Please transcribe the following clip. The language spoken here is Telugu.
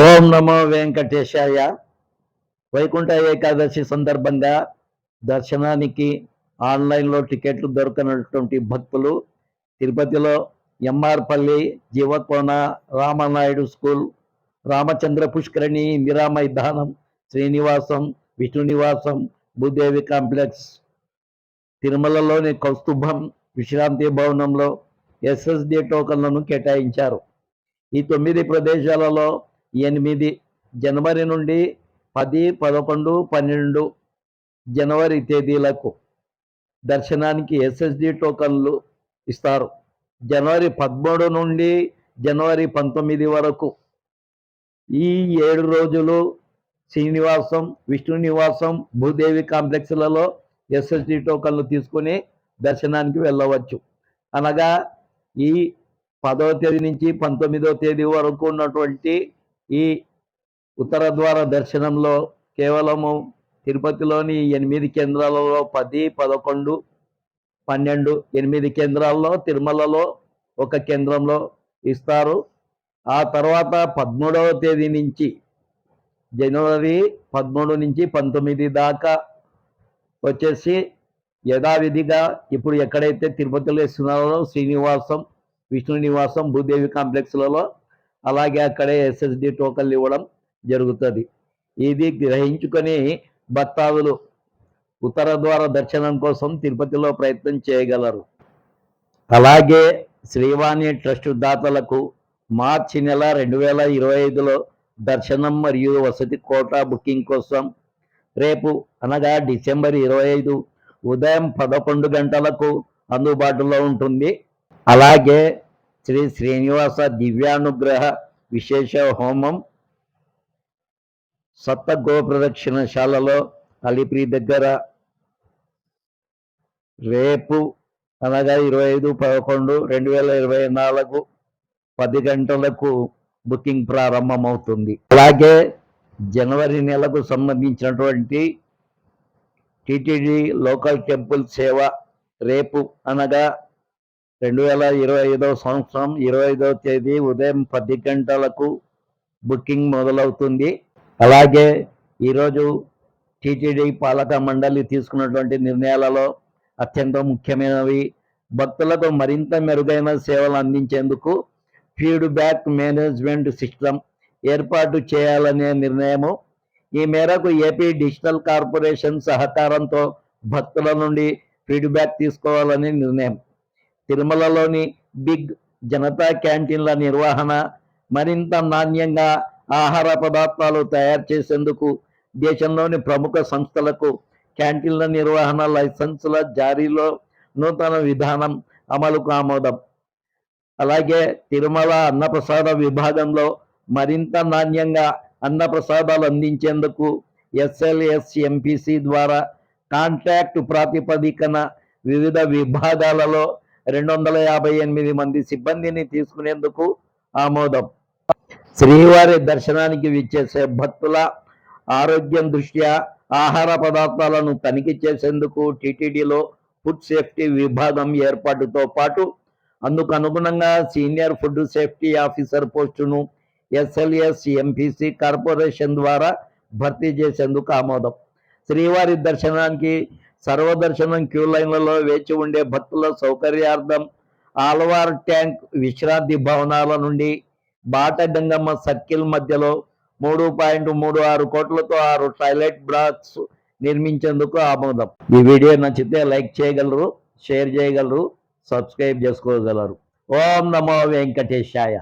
ఓం నమో వెంకటేశాయ. వైకుంఠ ఏకాదశి సందర్భంగా దర్శనానికి ఆన్లైన్లో టికెట్లు దొరకనటువంటి భక్తులు తిరుపతిలో ఎంఆర్పల్లి జీవకోన రామనాయుడు స్కూల్ రామచంద్ర పుష్కరిణి ఇందిరా మైదానం శ్రీనివాసం విష్ణు నివాసం భూదేవి కాంప్లెక్స్ తిరుమలలోని కౌస్తుభం విశ్రాంతి భవనంలో ఎస్ఎస్డి టోకన్లను కేటాయించారు. ఈ తొమ్మిది ప్రదేశాలలో ఎనిమిది జనవరి నుండి పది పదకొండు పన్నెండు జనవరి తేదీలకు దర్శనానికి ఎస్ఎస్డి టోకన్లు ఇస్తారు. జనవరి పదమూడు నుండి జనవరి పంతొమ్మిది వరకు ఈ ఏడు రోజులు శ్రీనివాసం విష్ణు నివాసం భూదేవి కాంప్లెక్స్లలో ఎస్ఎస్డి టోకన్లు తీసుకుని దర్శనానికి వెళ్ళవచ్చు. అనగా ఈ పదవ తేదీ నుంచి పంతొమ్మిదవ తేదీ వరకు ఉన్నటువంటి ఈ ఉత్తర ద్వార దర్శనంలో కేవలము తిరుపతిలోని ఎనిమిది కేంద్రాలలో పది పదకొండు పన్నెండు ఎనిమిది కేంద్రాల్లో తిరుమలలో ఒక కేంద్రంలో ఇస్తారు. ఆ తర్వాత పదమూడవ తేదీ నుంచి జనవరి పదమూడు నుంచి పంతొమ్మిది దాకా వచ్చేసి యథావిధిగా ఇప్పుడు ఎక్కడైతే తిరుపతిలో ఇస్తున్నారో శ్రీనివాసం విష్ణు నివాసం భూదేవి కాంప్లెక్స్లలో అలాగే అక్కడే ఎస్ఎస్డి టోకన్లు ఇవ్వడం జరుగుతుంది. ఇది గ్రహించుకొని భక్తాదులు ఉత్తర ద్వార దర్శనం కోసం తిరుపతిలో ప్రయత్నం చేయగలరు. అలాగే శ్రీవాణి ట్రస్ట్ దాతలకు మార్చి నెల రెండు వేల ఇరవై ఐదులో దర్శనం మరియు వసతి కోటా బుకింగ్ కోసం రేపు అనగా డిసెంబర్ ఇరవై ఐదు ఉదయం పదకొండు గంటలకు అందుబాటులో ఉంటుంది. అలాగే శ్రీ శ్రీనివాస దివ్యానుగ్రహ విశేష హోమం సప్త గోప్రదక్షిణశాలలో అలిపిరి దగ్గర రేపు అనగా ఇరవై ఐదు పదకొండు రెండు వేల ఇరవై నాలుగు పది గంటలకు బుకింగ్ ప్రారంభమవుతుంది. అలాగే జనవరి నెలకు సంబంధించినటువంటి టిటిడి లోకల్ టెంపుల్ సేవ రేపు అనగా రెండు వేల ఇరవై ఐదవ సంవత్సరం ఇరవై ఐదవ తేదీ ఉదయం పది గంటలకు బుకింగ్ మొదలవుతుంది. అలాగే ఈరోజు టీటీడీ పాలక మండలి తీసుకున్నటువంటి నిర్ణయాలలో అత్యంత ముఖ్యమైనవి. భక్తులకు మరింత మెరుగైన సేవలు అందించేందుకు ఫీడ్బ్యాక్ మేనేజ్మెంట్ సిస్టమ్ ఏర్పాటు చేయాలనే నిర్ణయము. ఈ మేరకు ఏపీ డిజిటల్ కార్పొరేషన్ సహకారంతో భక్తుల నుండి ఫీడ్బ్యాక్ తీసుకోవాలని నిర్ణయం. తిరుమలలోని బిగ్ జనతా క్యాంటీన్ల నిర్వహణ మరింత నాణ్యంగా ఆహార పదార్థాలు తయారు చేసేందుకు దేశంలోని ప్రముఖ సంస్థలకు క్యాంటీన్ల నిర్వహణ లైసెన్సుల జారీలో నూతన విధానం అమలుకు ఆమోదం. అలాగే తిరుమల అన్నప్రసాద విభాగంలో మరింత నాణ్యంగా అన్నప్రసాదాలు అందించేందుకు ఎస్ఎల్ఎస్ ఎంపీసీ ద్వారా కాంట్రాక్ట్ ప్రాతిపదికన వివిధ విభాగాలలో రెండు వందల యాభై ఎనిమిది మంది సిబ్బందిని తీసుకునేందుకు ఆమోదం. శ్రీవారి దర్శనానికి విచ్చేసే భక్తుల ఆరోగ్యం దృష్ట్యా ఆహార పదార్థాలను తనిఖీ చేసేందుకు టీటీడీలో ఫుడ్ సేఫ్టీ విభాగం ఏర్పాటుతో పాటు అందుకు అనుగుణంగా సీనియర్ ఫుడ్ సేఫ్టీ ఆఫీసర్ పోస్టును ఎస్ఎల్ఎస్ ఎంపీసీ కార్పొరేషన్ ద్వారా భర్తీ చేసేందుకు ఆమోదం. శ్రీవారి దర్శనానికి సర్వదర్శనం క్యూ లైన్లలో వేచి ఉండే భక్తుల సౌకర్యార్థం ఆల్వార్ ట్యాంక్ విశ్రాంతి భవనాల నుండి బాట గంగమ్మ సర్కిల్ మధ్యలో మూడు పాయింట్ మూడు ఆరు కోట్లతో ఆరు టాయిలెట్ బ్లాక్స్ నిర్మించేందుకు ఆమోదం. ఈ వీడియో నచ్చితే లైక్ చేయగలరు షేర్ చేయగలరు సబ్స్క్రైబ్ చేసుకోగలరు. ఓం నమో వెంకటేశాయ.